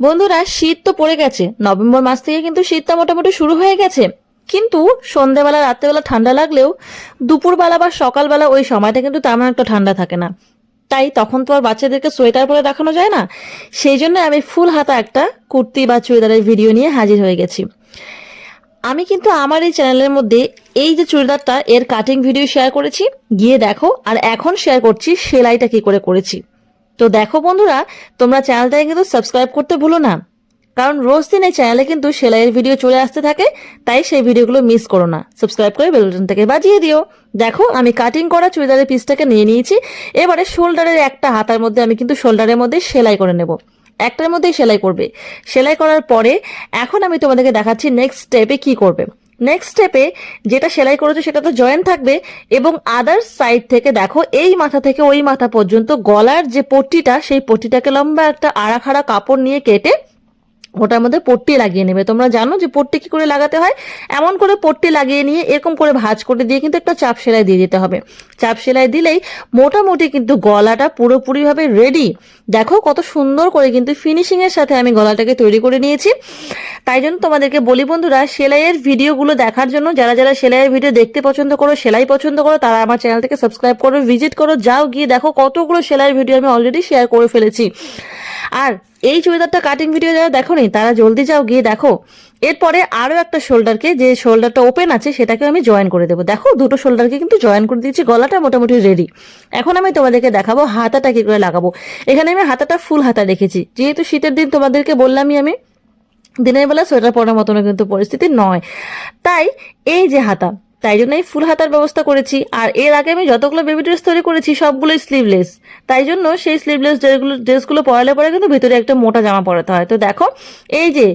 বন্ধুরা, শীত তো পড়ে গেছে। নভেম্বর মাস থেকে কিন্তু শীতটা মোটামুটি শুরু হয়ে গেছে। কিন্তু সন্ধ্যাবেলা, রাত্রেবেলা ঠান্ডা লাগলেও দুপুরবেলা বা সকালবেলা ওই সময়টা কিন্তু তেমন একটা ঠান্ডা থাকে না। তাই তখন তো আর বাচ্চাদেরকে সোয়েটার পরে দেখানো যায় না। সেই জন্য আমি ফুল হাতা একটা কুর্তি বা চুড়িদারের ভিডিও নিয়ে হাজির হয়ে গেছি। আমি কিন্তু আমার এই চ্যানেলের মধ্যে এই যে চুড়িদারটা, এর কাটিং ভিডিও শেয়ার করেছি। গিয়ে দেখো, আর এখন শেয়ার করছি সেলাইটা কি করে করেছি। তো দেখো বন্ধুরা, তোমরা চ্যানেলটাকে কিন্তু সাবস্ক্রাইব করতে ভুলো না। কারণ রোজ দিন এই চ্যানেলে কিন্তু সেলাইয়ের ভিডিও চলে আসতে থাকে, তাই সেই ভিডিওগুলো মিস করো না। সাবস্ক্রাইব করে বেলটন থেকে বাজিয়ে দিও। দেখো, আমি কাটিং করা চুড়িদারের পিসটাকে নিয়ে নিয়েছি। এবারে শোল্ডারের একটা হাতার মধ্যে আমি কিন্তু শোল্ডারের মধ্যে সেলাই করে নেব। একটার মধ্যেই সেলাই করবে। সেলাই করার পরে এখন আমি তোমাদেরকে দেখাচ্ছি নেক্সট স্টেপে কি করবে। নেক্সট স্টেপে যেটা সেলাই করেছ সেটা তো জয়েন থাকবে এবং আদার সাইড থেকে দেখো এই মাথা থেকে ওই মাথা পর্যন্ত গলার যে পট্টিটা, সেই পট্টিটাকে লম্বা একটা আড়াখাড়া কাপড় নিয়ে কেটে ওটার মধ্যে পট্টি লাগিয়ে নেবে। তোমরা জানো যে পট্টি কি করে লাগাতে হয়? এমন করে পট্টি লাগিয়ে নিয়ে এরকম করে ভাঁজ করে দিয়ে কিন্তু একটা চাপ সেলাই দিয়ে দিতে হবে। চাপ সেলাই দিলেই মোটামুটি কিন্তু গলাটা পুরোপুরিভাবে রেডি দেখো কত সুন্দর করে কিন্তু ফিনিশিং এর সাথে আমি গলাটাকে তৈরি করে নিয়েছি। তাই জন্য তোমাদেরকে বলি বন্ধুরা, সেলাইয়ের ভিডিওগুলো দেখার জন্য যারা যারা সেলাইয়ের ভিডিও দেখতে পছন্দ করো, সেলাই পছন্দ করো, তারা আমার চ্যানেলটাকে সাবস্ক্রাইব করো ভিজিট করো, যাও গিয়ে দেখো কতগুলো সেলাইয়ের ভিডিও আমি অলরেডি শেয়ার করে ফেলেছি। আর এই চুড়িদারটা কাটিং ভিডিও যারা দেখো নি তারা জলদি যাও গিয়ে দেখো। এরপরে আরও একটা শোল্ডারকে, যে শোল্ডারটা ওপেন আছে সেটাকে আমি জয়েন করে দেবো। দেখো, দুটো শোল্ডারকে কিন্তু জয়েন করে দিয়েছি, গলাটা মোটামুটি রেডি এখন আমি তোমাদেরকে দেখাবো, হাতাটা কি করে লাগাবো। এখানে আমি হাতাটা ফুল হাতা রেখেছি যেহেতু শীতের দিন, তোমাদেরকে বললামই আমি, দিনের বেলা সোয়েটার পরার মতন কিন্তু পরিস্থিতি নয়। তাই, এই যে হাতা তাই জন্য এই ফুল হাতার ব্যবস্থা করেছি। আর এর আগে আমি যতগুলো বেবি ড্রেস তৈরি করেছি, সবগুলোই স্লিভলেস তাই জন্য সেই স্লিভলেস ড্রেসগুলো ড্রেসগুলো পরালে পরে কিন্তু ভিতরে একটা মোটা জামা পরাতে হয়। তো দেখো, এই যে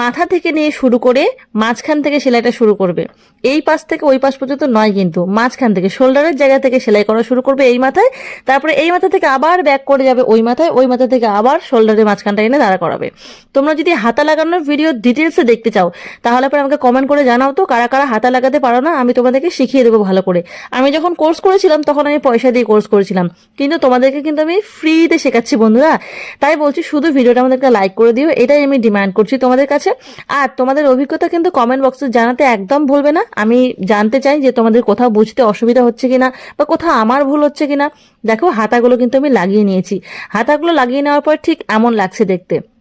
মাথা থেকে নিয়ে শুরু করে মাঝখান থেকে সেলাইটা শুরু করবে। এই পাশ থেকে ওই পাশ পর্যন্ত নয় কিন্তু, মাঝখান থেকে, শোল্ডারের জায়গা থেকে সেলাই করা শুরু করবে এই মাথায়। তারপরে এই মাথা থেকে আবার ব্যাক করে যাবে ওই মাথায়, ওই মাথা থেকে আবার শোল্ডারের মাঝখানটা এনে দাঁড়া করাবে। তোমরা যদি হাতা লাগানোর ভিডিও ডিটেলসে দেখতে চাও, তাহলে পরে আমাকে কমেন্ট করে জানাও তো, কারা কারা হাতা লাগাতে পারো না, আমি তোমাদেরকে শিখিয়ে দেবো ভালো করে। আমি যখন কোর্স করেছিলাম, তখন আমি পয়সা দিয়ে কোর্স করেছিলাম। কিন্তু তোমাদেরকে কিন্তু আমি ফ্রিতে শেখাচ্ছি, বন্ধুরা। তাই বলছি, শুধু ভিডিওটা আমাদেরকে লাইক করে দিও, এটাই আমি ডিমান্ড করছি তোমাদের কাছে। আর তোমাদের অভিজ্ঞতা কিন্তু কমেন্ট বক্সে জানাতে একদম ভুলবে না। আমি জানতে চাই যে তোমাদের কোথাও বুঝতে অসুবিধা হচ্ছে কিনা, বা কোথাও আমার ভুল হচ্ছে কিনা। দেখো, হাতাগুলো কিন্তু আমি লাগিয়ে নিয়েছি। হাতাগুলো লাগিয়ে নেওয়ার পর ঠিক এমন লাগছে দেখতে।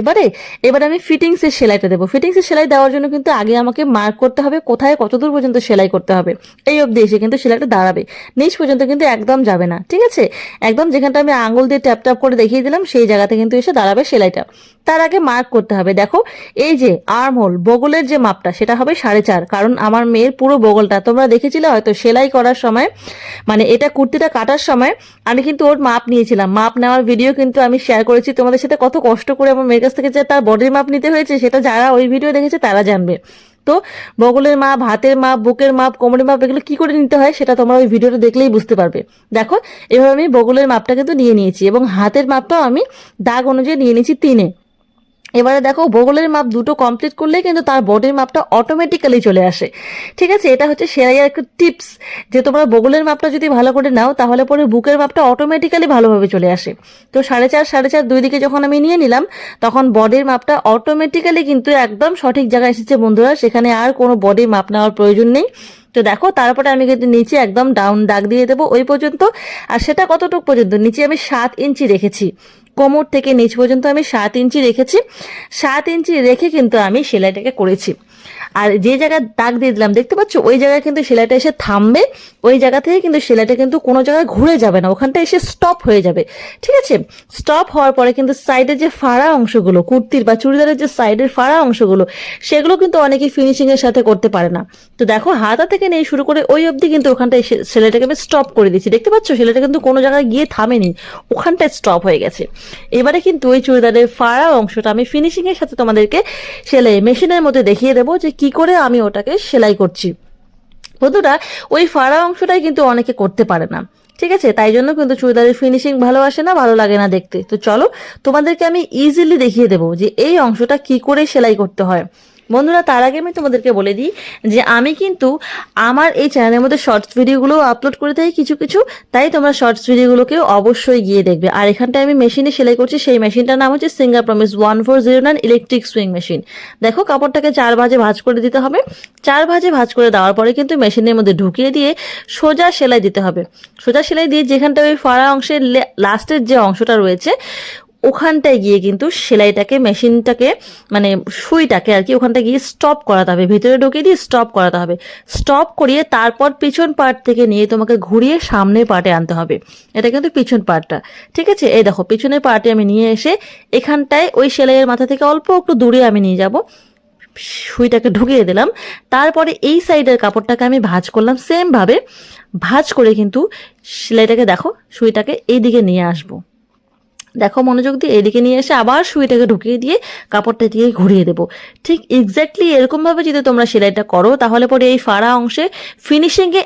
এবারে এবারে আমি ফিটিংসের সেলাইটা দেবো। ফিটিংসের সেলাই দেওয়ার জন্য কিন্তু আগে আমাকে মার্ক করতে হবে কোথায় কতদূর পর্যন্ত সেলাই করতে হবে। এই অবধি এসে কিন্তু সেলাইটা দাঁড়াবে। নিচ পর্যন্ত কিন্তু একদম যাবে না, ঠিক আছে? একদম যেখানটা আমি আঙুল দিয়ে ট্যাপ ট্যাপ করে দেখিয়ে দিলাম, সেই জায়গাতে কিন্তু এসে দাঁড়াবে সেলাইটা। তার আগে মার্ক করতে হবে। দেখো, এই যে আর্ম হোল বগলের যে মাপটা, সেটা হবে সাড়ে চার। কারণ আমার মেয়ের পুরো বগলটা, তোমরা দেখেছিলে হয়তো সেলাই করার সময় মানে এটা কুর্তিটা কাটার সময়, আমি কিন্তু ওর মাপ নিয়েছিলাম। মাপ নেওয়ার ভিডিও কিন্তু আমি শেয়ার করেছি। তোমাদের সাথে কত কষ্ট করে আমার মেয়ের কাছ থেকে যে তার বডির মাপ নিতে হয়েছে, সেটা যারা ওই ভিডিও দেখেছে, তারা জানবে। তো বগলের মাপ, হাতের মাপ, বুকের মাপ, কোমরের মাপ, এগুলো কি করে নিতে হয়, সেটা তোমরা ওই ভিডিওটা দেখলেই বুঝতে পারবে। দেখো, এভাবে আমি বগলের মাপটা কিন্তু নিয়ে নিয়েছি এবং হাতের মাপটাও আমি দাগ অনুযায়ী নিয়ে নিয়েছি তিনে। এবারে দেখো বগলের মাপ দুটো কমপ্লিট করলেই কিন্তু তার বডির মাপটা অটোমেটিক্যালি চলে আসে। ঠিক আছে? এটা হচ্ছে সেরাইয়ের একটা টিপস যে তোমরা বগলের মাপটা যদি ভালো করে নাও, তাহলে পরে বুকের মাপটা অটোমেটিক্যালি ভালোভাবে চলে আসে। তো সাড়ে চার সাড়ে চার দুই দিকে যখন আমি নিয়ে নিলাম, তখন বডির মাপটা অটোমেটিক্যালি কিন্তু একদম সঠিক জায়গায় এসেছে বন্ধুরা। সেখানে আর কোনো বডির মাপ নেওয়ার প্রয়োজন নেই। তো দেখো, তারপরে আমি কিন্তু নিচে একদম ডাউন দাগ দিয়ে দেবো ওই পর্যন্ত। আর সেটা কতটুকু পর্যন্ত? নিচে আমি সাত ইঞ্চি রেখেছি। কোমর থেকে নিচ পর্যন্ত আমি সাত ইঞ্চি রেখেছি। সাত ইঞ্চি রেখে কিন্তু আমি সেলাইটাকে করেছি। আর যে জায়গায় দাগ দিয়ে দিলাম, দেখতে পাচ্ছ? ওই জায়গায় কিন্তু সেলাইটা এসে থামবে, ওই জায়গা থেকে কিন্তু সেলাইটা কিন্তু কোনো জায়গায় ঘুরে যাবে না, ওখানটা এসে স্টপ হয়ে যাবে, ঠিক আছে? স্টপ হওয়ার পরে কিন্তু সাইডের যে ফাড়া অংশগুলো, কুর্তির বা চুড়িদারের যে সাইডের ফাড়া অংশগুলো, সেগুলো কিন্তু অনেকে ফিনিশিং এর সাথে করতে পারে না। তো দেখো হাতা থেকে নিয়ে শুরু করে ওই অবধি কিন্তু ওখানটায় সে- সেলাইটাকে আমি স্টপ করে দিচ্ছি দেখতে পাচ্ছ? সেলাইটা কিন্তু কোনো জায়গায় গিয়ে থামেনি, ওখানটায় স্টপ হয়ে গেছে। এবারে কিন্তু ওই চুড়িদারের ফাড়া অংশটা আমি ফিনিশিং এর সাথে তোমাদেরকে সেলাই মেশিনের মধ্যে দেখিয়ে দেবো যে কি করে আমি ওটাকে সেলাই করছি। বন্ধুরা, ওই ফাড়া অংশটাই কিন্তু অনেকে করতে পারে না। ঠিক আছে? তাই জন্য কিন্তু চুড়িদারের ফিনিশিং ভালো আসে না, ভালো লাগে না দেখতে। তো চলো, তোমাদেরকে আমি ইজিলি দেখিয়ে দেবো যে এই অংশটা কি করে সেলাই করতে হয়। বন্ধুরা, তার আগে আমি তোমাদেরকে বলে দিই যে আমি কিন্তু আমার এই চ্যানেলের মধ্যে শর্টস ভিডিওগুলো আপলোড করে থাকি কিছু কিছু, তাই তোমরা শর্টস ভিডিওগুলোকেও অবশ্যই গিয়ে দেখবে। আর এখানটায় আমি মেশিনে সেলাই করছি, সেই মেশিনটার নাম হচ্ছে Singer promise one four zero nine electric sewing machine দেখো, কাপড়টাকে চার ভাজে ভাজ করে দিতে হবে। চার ভাজে ভাজ করে দেওয়ার পরে কিন্তু মেশিনের মধ্যে ঢুকিয়ে দিয়ে সোজা সেলাই দিতে হবে। সোজা সেলাই দিয়ে যেখানটা ওই ফাড়া অংশের লাস্টের যে অংশটা রয়েছে ওখানটায় গিয়ে কিন্তু সেলাইটাকে, মেশিনটাকে মানে সুইটাকে আর কি ওখানটা গিয়ে স্টপ করাতে হবে। ভিতরে ঢুকিয়ে দিয়ে স্টপ করাতে হবে। স্টপ করিয়ে তারপর পিছন পার্ট থেকে নিয়ে তোমাকে ঘুরিয়ে সামনের পার্টে আনতে হবে। এটা কিন্তু পিছন পার্টটা ঠিক আছে? এই দেখো, পিছনের পার্টে আমি নিয়ে এসে এখানটায় ওই সেলাইয়ের মাথা থেকে অল্প একটু দূরে আমি নিয়ে যাব। সুইটাকে ঢুকিয়ে দিলাম। তারপরে এই সাইডের কাপড়টাকে আমি ভাজ করলাম সেমভাবে ভাঁজ করে কিন্তু সেলাইটাকে দেখো, সুইটাকে এই দিকে নিয়ে আসব। দেখো মনোযোগ দিয়ে এদিকে নিয়ে এসে আবার সুইটাকে ঢুকিয়ে দিয়ে কাপড়টা দিয়ে ঘুরিয়ে দেবো। ঠিক এক্স্যাক্টলি এরকমভাবে যদি তোমরা সেলাইটা করো, তাহলে পরে এই ফাড়া অংশে ফিনিশিংয়ে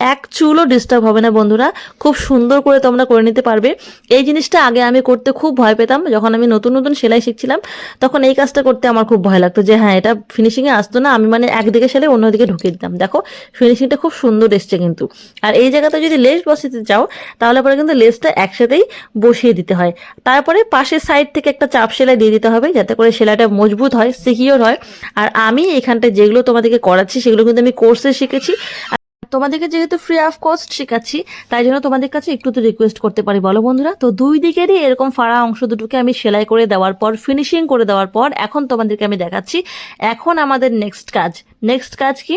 এক চুলও ডিস্টার্ব হবে না, বন্ধুরা। খুব সুন্দর করে তোমরা করে নিতে পারবে। এই জিনিসটা আগে আমি করতে খুব ভয় পেতাম, যখন আমি নতুন নতুন সেলাই শিখছিলাম, তখন এই কাজটা করতে আমার খুব ভয় লাগতো যে হ্যাঁ এটা ফিনিশিংয়ে আসতো না, আমি মানে একদিকে সেলাই অন্যদিকে ঢুকিয়ে দিতাম। দেখো ফিনিশিংটা খুব সুন্দর এসছে কিন্তু। আর এই জায়গাতে যদি লেস বসাতে চাও, তাহলে পরে কিন্তু লেসটা একসাথেই বসিয়ে দিতে হয়। তারপরে পাশের সাইড থেকে একটা চাপ সেলাই দিয়ে দিতে হবে, যাতে করে সেলাইটা মজবুত হয় সিকিওর হয়। আর আমি এখানটায় যেগুলো তোমাদেরকে করাচ্ছি, সেগুলো কিন্তু আমি কোর্সে শিখেছি। তোমাদেরকে যেহেতু ফ্রি অফ কস্ট শেখাচ্ছি, তাই জন্য তোমাদের কাছে একটু তো রিকোয়েস্ট করতে পারি, বলো বন্ধুরা? তো দুই দিকেরই এরকম ফাড়া অংশ দুটোকে আমি সেলাই করে দেওয়ার পর ফিনিশিং করে দেওয়ার পর, এখন তোমাদেরকে আমি দেখাচ্ছি। এখন আমাদের নেক্সট কাজ। নেক্সট কাজ কি?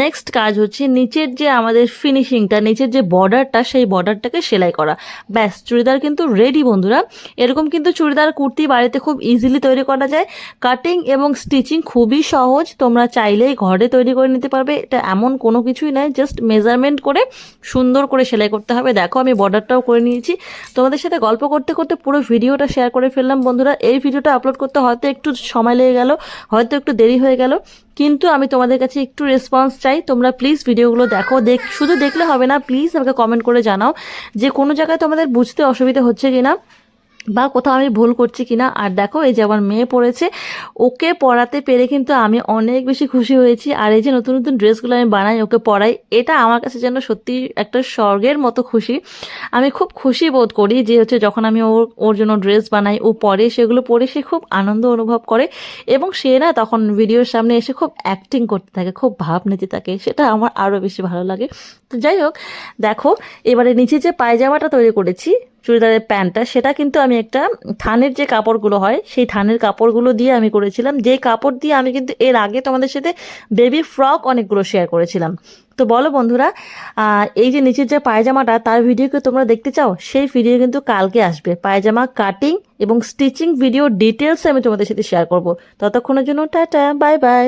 নেক্সট কাজ হচ্ছে নিচের যে আমাদের ফিনিশিংটা নিচের যে বর্ডারটা সেই বর্ডারটাকে সেলাই করা। ব্যাস, চুড়িদার কিন্তু রেডি বন্ধুরা। এরকম কিন্তু চুড়িদার, কুর্তি বাড়িতে খুব ইজিলি তৈরি করা যায়। কাটিং এবং স্টিচিং খুবই সহজ। তোমরা চাইলেই ঘরে তৈরি করে নিতে পারবে। এটা এমন কোনো কিছুই নয় জাস্ট মেজারমেন্ট করে সুন্দর করে সেলাই করতে হবে। দেখো, আমি বর্ডারটাও করে নিয়েছি। তোমাদের সাথে গল্প করতে করতে পুরো ভিডিওটা শেয়ার করে ফেললাম বন্ধুরা। এই ভিডিওটা আপলোড করতে হয়তো একটু সময় লেগে গেল, হয়তো একটু দেরি হয়ে গেল। কিন্তু আমি তোমাদের কাছে একটু রেসপন্স চাই। তোমরা প্লিজ ভিডিওগুলো দেখো। দেখ শুধু দেখলে হবে না প্লিজ আমাকে কমেন্ট করে জানাও যে কোনো জায়গায় তোমাদের বুঝতে অসুবিধা হচ্ছে কিনা। বা কোথাও আমি ভুল করছি কিনা, আর দেখো এই যে আমার মেয়ে পড়েছে, ওকে পড়াতে পেরে কিন্তু আমি অনেক বেশি খুশি হয়েছি, আর এই যে নতুন নতুন ড্রেসগুলো আমি বানাই, ওকে পড়াই, এটা আমার কাছে যেন সত্যি একটা স্বর্গের মতো খুশি। আমি খুব খুশি বোধ করি যে হচ্ছে যখন আমি ওর ওর জন্য ড্রেস বানাই, ও পরে সেগুলো পরে সে খুব আনন্দ অনুভব করে, এবং সে না তখন ভিডিওর সামনে এসে খুব অ্যাক্টিং করতে থাকে, খুব ভাব নিতে থাকে, সেটা আমার আরও বেশি ভালো লাগে। তো যাই হোক, দেখো, এবারে নিচে যে পায়জামাটা তৈরি করেছি চুড়িদারের প্যান্টটা, সেটা কিন্তু আমি একটা থানের যে কাপড়গুলো হয়, সেই থানের কাপড়গুলো দিয়ে আমি করেছিলাম। যে কাপড় দিয়ে আমি কিন্তু এর আগে তোমাদের সাথে বেবি ফ্রক অনেকগুলো শেয়ার করেছিলাম। তো বলো বন্ধুরা এই যে নিচের যে পায়জামাটা, তার ভিডিও ভিডিওকে তোমরা দেখতে চাও? সেই ভিডিও কিন্তু কালকে আসবে। পায়জামা কাটিং এবং স্টিচিং ভিডিও ডিটেলস আমি তোমাদের সাথে শেয়ার করব। ততক্ষণের জন্য টাটা বাই বাই